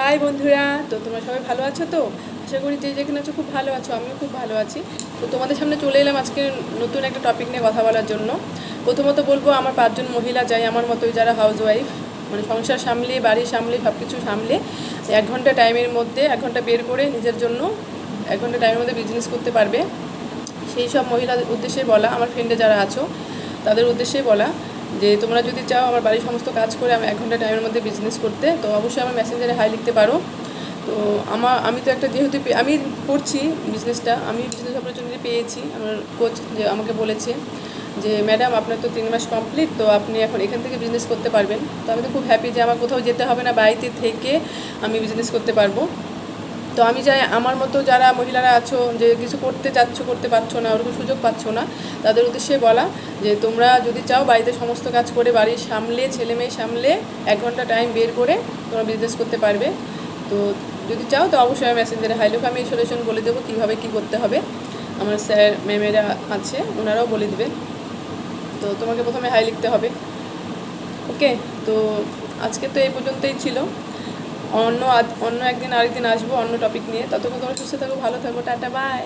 High বন্ধুরা, তো তোমরা সবাই ভালো আছো তো? আশা করি যে যেখানে আছো খুব ভালো আছো, আমিও খুব ভালো আছি। তো তোমাদের সামনে চলে এলাম আজকে নতুন একটা টপিক নিয়ে কথা বলার জন্য। প্রথমত বলব, আমার পাঁচজন মহিলা যাই, আমার মতোই যারা হাউস ওয়াইফ মানে সংসার সামলে, বাড়ি সামলে সব কিছু সামলে, এক ঘণ্টা টাইমের মধ্যে, এক ঘণ্টা বের করে নিজের জন্য এক ঘণ্টা টাইমের মধ্যে বিজনেস করতে পারবে। সেই সব মহিলাদের উদ্দেশ্যে বলা, আমার ফ্রেন্ডে যারা আছো, তাদের উদ্দেশ্যেই বলা। যে তোমরা যদি চাও আমার বাড়ির সমস্ত কাজ করে আমি এক ঘণ্টা টাইমের মধ্যে বিজনেস করতে, তো অবশ্যই আমার মেসেঞ্জারে হাই লিখতে পারো। তো আমার আমি তো একটা যেহেতু আমি করছি বিজনেসটা আমি বিজনেস অপরচুনিটি পেয়েছি। আমার কোচ যে আমাকে বলেছে যে ম্যাডাম আপনার তো তিন মাস কমপ্লিট তো আপনি এখন এখান থেকে বিজনেস করতে পারবেন। তো আমি তো খুব হ্যাপি যে আমার কোথাও যেতে হবে না, বাড়িতে থেকে আমি বিজনেস করতে পারব। তো আমি চাই আমার মতো যারা মহিলারা আছো, যে কিছু করতে চাচ্ছ, করতে পারছ না, ওরকম সুযোগ পাচ্ছ না, তাদের উদ্দেশ্যে বলা যে তোমরা যদি চাও বাড়িতে সমস্ত কাজ করে বাড়ির সামলে, ছেলে মেয়ে সামলে, এক ঘণ্টা টাইম বের করে তোমরা বিজনেস করতে পারবে। তো যদি চাও, তো অবশ্যই আমি মেসেঞ্জারে হাইলোক আমি সলিউশন বলে দেবো, কীভাবে কী করতে হবে? আমার স্যার ম্যামেরা আছে, ওনারাও বলে দেবেন তো তোমাকে প্রথমে হাই লিখতে হবে। ওকে তো আজকে তো এই পর্যন্তই ছিল। অন্য অন্য একদিন আরেকদিন আসব অন্য টপিক নিয়ে। ততক্ষণ তোমরা সুস্থ থাকো, ভালো থাকো, টাটা বাই